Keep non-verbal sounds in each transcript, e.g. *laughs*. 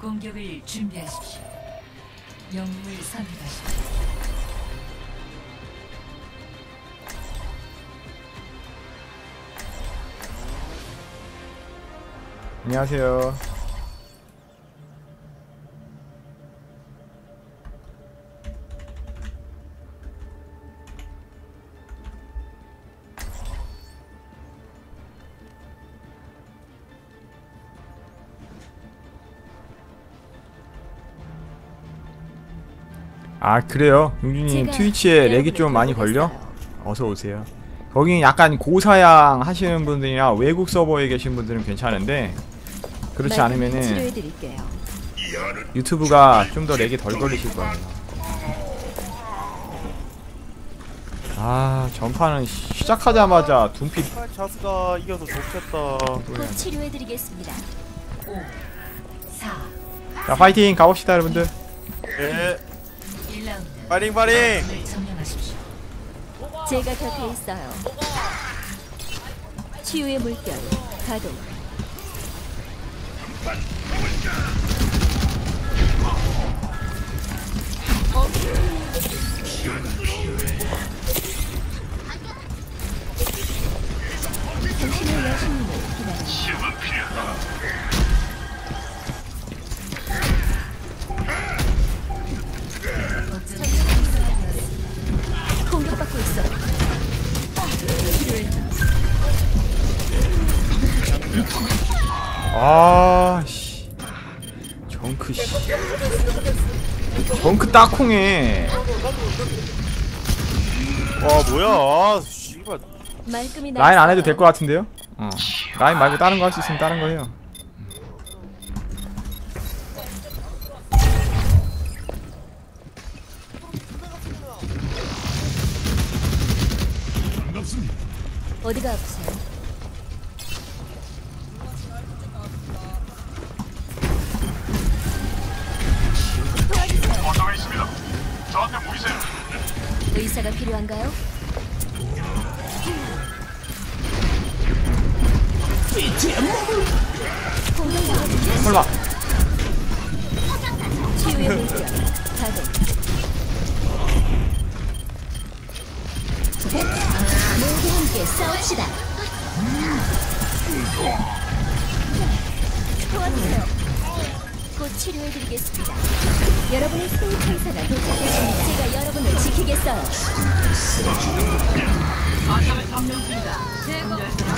공격을 준비하십시오. 영웅을 선택하십시오. 안녕하세요. 아 그래요 용준님 트위치에 렉이 좀 많이 걸려? 돌보겠어요. 어서 오세요 거긴 약간 고사양 하시는 분들이나 외국 서버에 계신 분들은 괜찮은데 그렇지 말끔히 않으면은. 유튜브가 좀 더 렉이 덜 걸리실 거예요 아 전파는 시작하자마자 둠피 아, 자스가 이겨서 좋겠다. 곧 치료해드리겠습니다. 5, 4, 자 파이팅 가봅시다 여러분들 예, 1라운드. 파링 파링. 을 점령하십시오. 제가 곁에 있어요. 치유의 물결 가동. 아씨 정크 씨 정크 딱콩해 와 뭐야? 아, 씨발. 말끔히 라인 안 해도. 될 것 같은데요? 어 라인 말고 다른 거 할 수 있으면 다른 거 해요 어디가 아프세요? 의사가 필요한가요? 설마 치유의 물결 가동. 모두 함께 싸웁시다. 도와주세요. 곧 치료해드리겠습니다. 여러분의 소울 천사가 도착했으니 제가 여러분을 지키겠어요.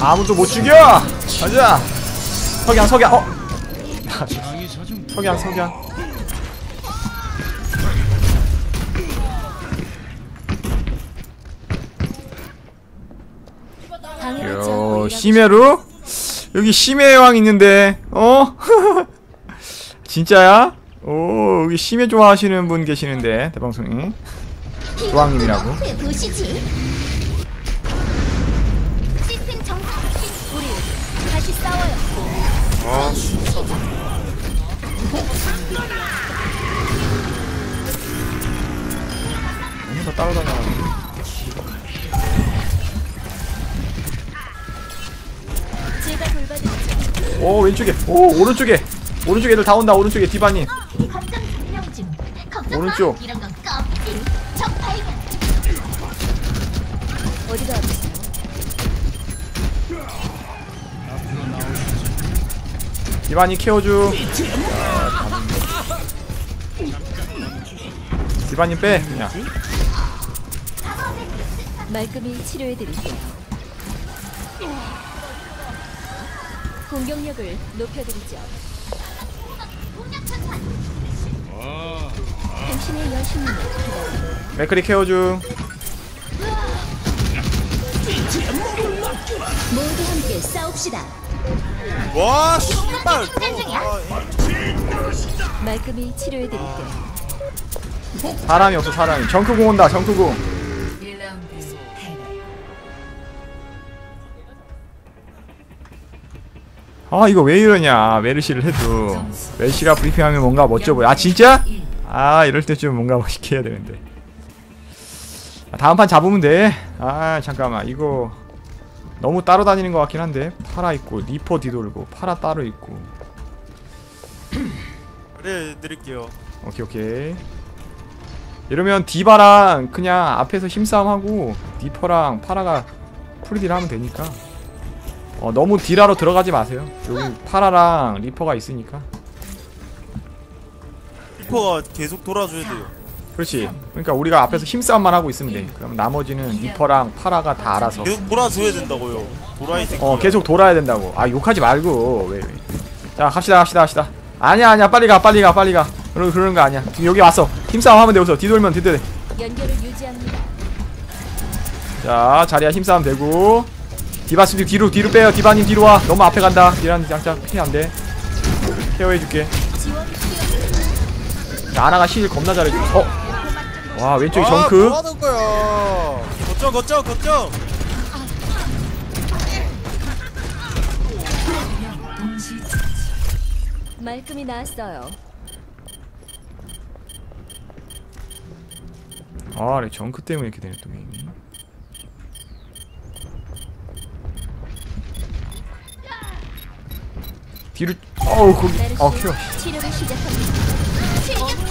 아무도 못 죽여! 가자! 석양 석양 어? *laughs* 석양 석양. 요 심해루? 여기 심해의 왕 있는데 어? *laughs* 진짜야 오 여기 심해 좋아하시는 분 계시는데 대방송이. 조왕님이라고. 아, 진짜. 너무 다 따라다녀. 오 왼쪽에. 오 오른쪽에. 오른쪽에 애들 다 온다. 오른쪽에 디바님 오른쪽. 어디가? 디바님 케어줘 디바님 빼 그냥 말끔히 치료해드릴게요. 공격력을 높여드리죠. 당신의 여신님을. 맥크리 케어줘 모두 함께 싸웁시다. 와, 씨발. 아, 말끔히 치료해드릴게요. 사람이 없어 사람이 정크공 온다 정크공 1라운드 패배. 아 이거 왜 이러냐 메르시를 해도 메르시가 브리핑하면 뭔가 멋져 보여 아 진짜? 1. 아 이럴 때좀 뭔가 멋있게 해야 되는데. 아, 다음 판 잡으면 돼아 잠깐만. 이거 너무 따로 다니는 것 같긴 한데. 파라 있고 리퍼 뒤돌고 파라 따로 있고. *clears throat* 네 드릴게요. 오케이 오케이. 이러면 디바랑 그냥 앞에서 힘싸움하고 리퍼랑 파라가 프리딜 하면 되니까. 어, 너무 딜하러 들어가지 마세요. 여기 파라랑 리퍼가 있으니까 리퍼가 계속 돌아줘야 돼요. 그렇지. 그러니까 우리가 앞에서 힘싸움만 하고 있으면 돼. 그럼 나머지는 리퍼랑 파라가 다 알아서. 계속 돌아줘야 된다고요. 도라이 새끼 어 계속 돌아야 된다고. 아 욕하지 말고. 왜, 왜. 자 갑시다 갑시다 갑시다. 아니야 아니야. 빨리 가 빨리 가 빨리 가. 그러, 그러는 거 아니야. 지금 여기 왔어. 힘싸움 하면 돼 여기서. 뒤돌면 뒤돌. 연결을 유지합니다. 자 자리야 힘싸움 되고. 디바스님 뒤로 뒤로 빼요. 디바님 뒤로 와. 너무 앞에 간다. 디바님 살짝 피해 안 돼. 케어해줄게 아나가 실 겁나 잘해줘. 어? 와 왼쪽에 아, 정크? 뭐하는 거야? 거점 거점 거점. 말끔히 나왔어요. 아 그래 정크 때문에 이렇게 되네 또 게임이. 뒤로 어우 거기. 어 큐어 치료를 시작합니다.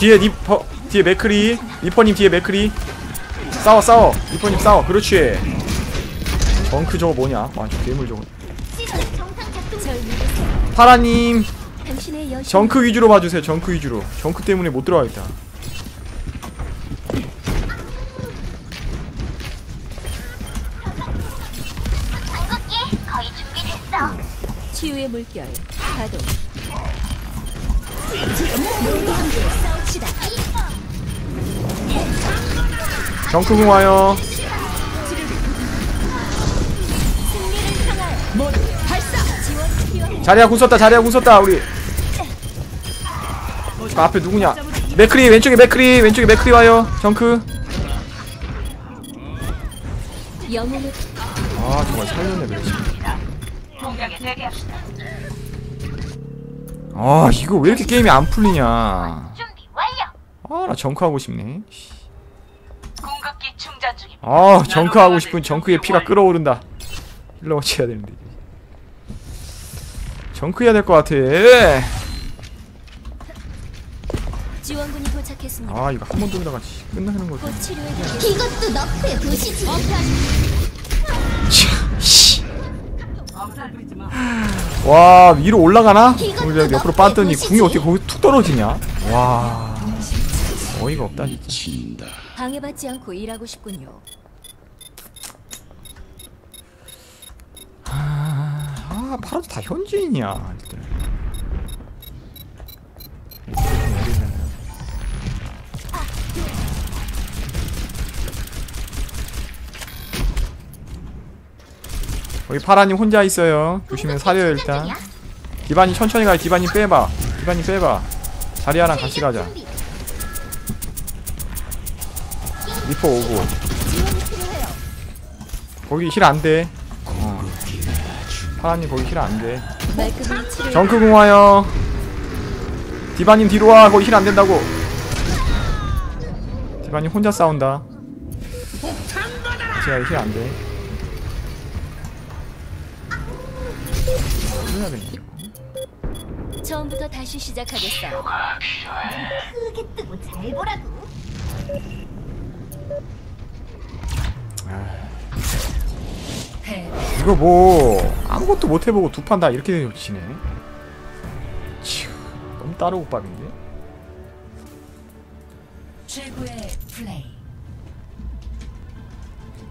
뒤에 리퍼 뒤에 맥크리. 리퍼님 뒤에 맥크리. 싸워 싸워. 리퍼님 싸워. 그렇지. 정크 저거 뭐냐? 와저 괴물 저거. 파라님. 정크 위주로 봐주세요. 정크 위주로. 정크 때문에 못 들어가겠다. 치유의 물결 가동. 정크 궁 와요. 자리야 궁 썼다 자리야 궁 썼다 우리. 그 앞에 누구냐? 맥크리 왼쪽에 맥크리 왼쪽에 맥크리 와요. 정크. 아 정말 살렸네 그렇지 아 이거 왜 이렇게 게임이 안 풀리냐? 아 나 정크 하고 싶네 아 정크 하고 싶은 정크의 피가 끓어오른다 힐러 치해야 되는데 정크 해야 될 것 같아 지원군이 도착했습니다. 아 이거 한번더 들어가지 끝나는 거지 곧. 이것도 너프에 보시지. 와 위로 올라가나? 우리 옆으로 빠졌더니 궁이 어떻게 거기 툭 떨어지냐? 와 어이가 없다 진짜 방해받지 않고 일하고 싶군요. 아 바로 다 현지인이야. 일단. 거기 파라님 혼자 있어요. 조심해 사려요 일단. 디바니 천천히 가요. 디바니 빼봐. 디바니 빼봐. 자리아랑 같이 가자 리퍼 오고. 거기 힐 안돼 어. 파라님 거기 힐 안돼. 정크궁 와요 디바님 뒤로 와 거기 힐 안된다고 디바님 혼자 싸운다 제가 힐 안돼 해야겠네 처음부터 다시 시작하겠어요. 패배 이거 뭐 아무것도 못 해보고 두 판 다 이렇게 지네. 치 너무 따로국밥인데? 최고의 플레이.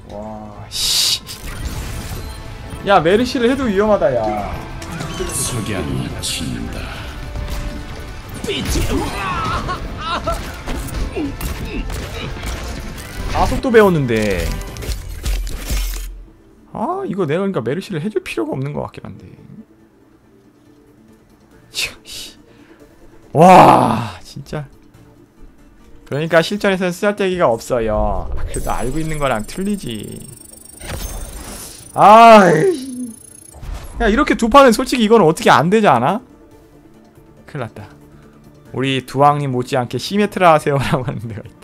와 씨. 야 메르시를 해도 위험하다 야 가속도 배웠는데. 아 이거 내가 그러니까 메르시를 해줄 필요가 없는 것 같긴 한데. 와 진짜. 그러니까 실전에서는 쓰잘데기가 없어요. 그래도 알고 있는 거랑 틀리지. 아이. 야 이렇게 두 판은 솔직히 이거는 어떻게 안 되지 않아? 큰일 났다. 우리 두왕님 못지않게 시메트라 하세요라고 하는 데가 있다